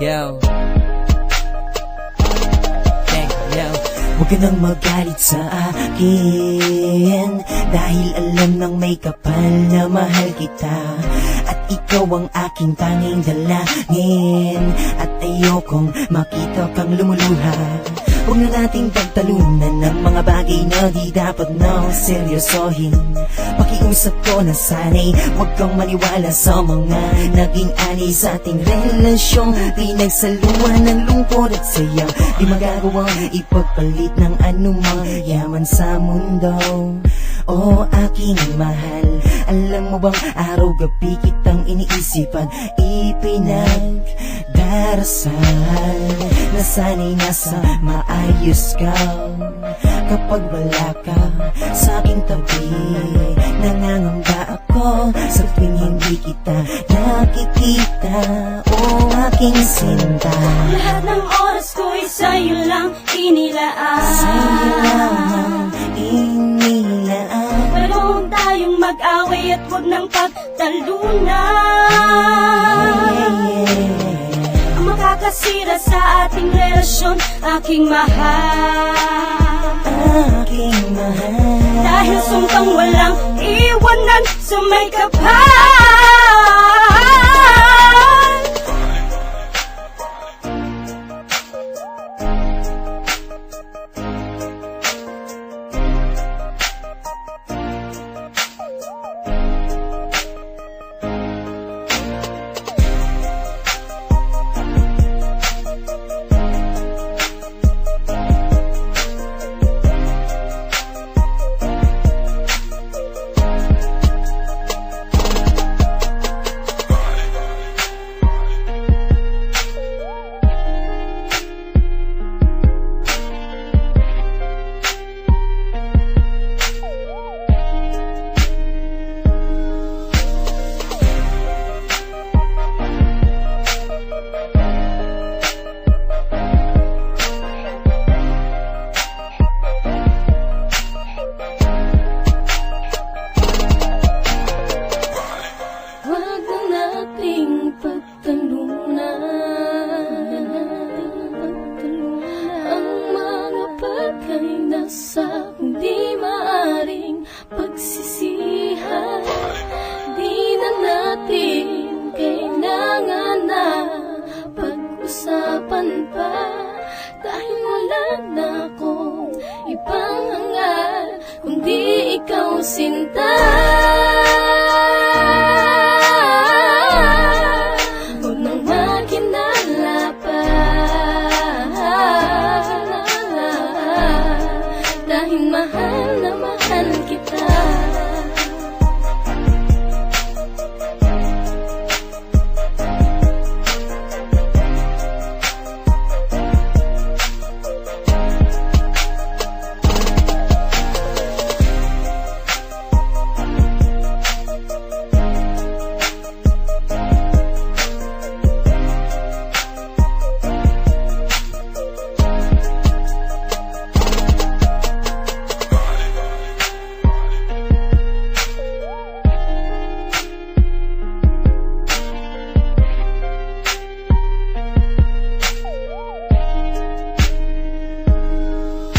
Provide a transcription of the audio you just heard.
yo. Hey, yo. Huwag ka nang magalit sa akin Dahil alam ng may kapal na mahal kita At ikaw ang aking tanging dalangin At ayokong makita kang lumuluha Huwag na nating pagtalunan ng mga na di dapat na seryosohin. Pakiusap ko na sana'y huwag kang maniwala sa mga naging ani sa ating relasyon. Pinagsaluan ng lungkot at saya. Di magagawang ipagpalit ng anumang yaman sa mundo. O aking mahal Alam mo bang araw-gabi kitang iniisip at ipinagdarasal Na sana'y nasa maayos ka Kapag wala ka sa aking tabi. Nangangamba ako sa tuwing hindi kita nakikita. O aking sinta. Lahat ng oras ko'y sa'yo lang inilaan. Sa'yo lang inilaan. Pero huwag tayong mag-away at huwag nang pagtalunan. Ang makakasira sa ating relasyon, aking mahal Aking mahal. Dahil sumpang walang iwanan sa may kapal pag-usapan pa Dahil wala na akong ibang hangal Kundi ikaw sinta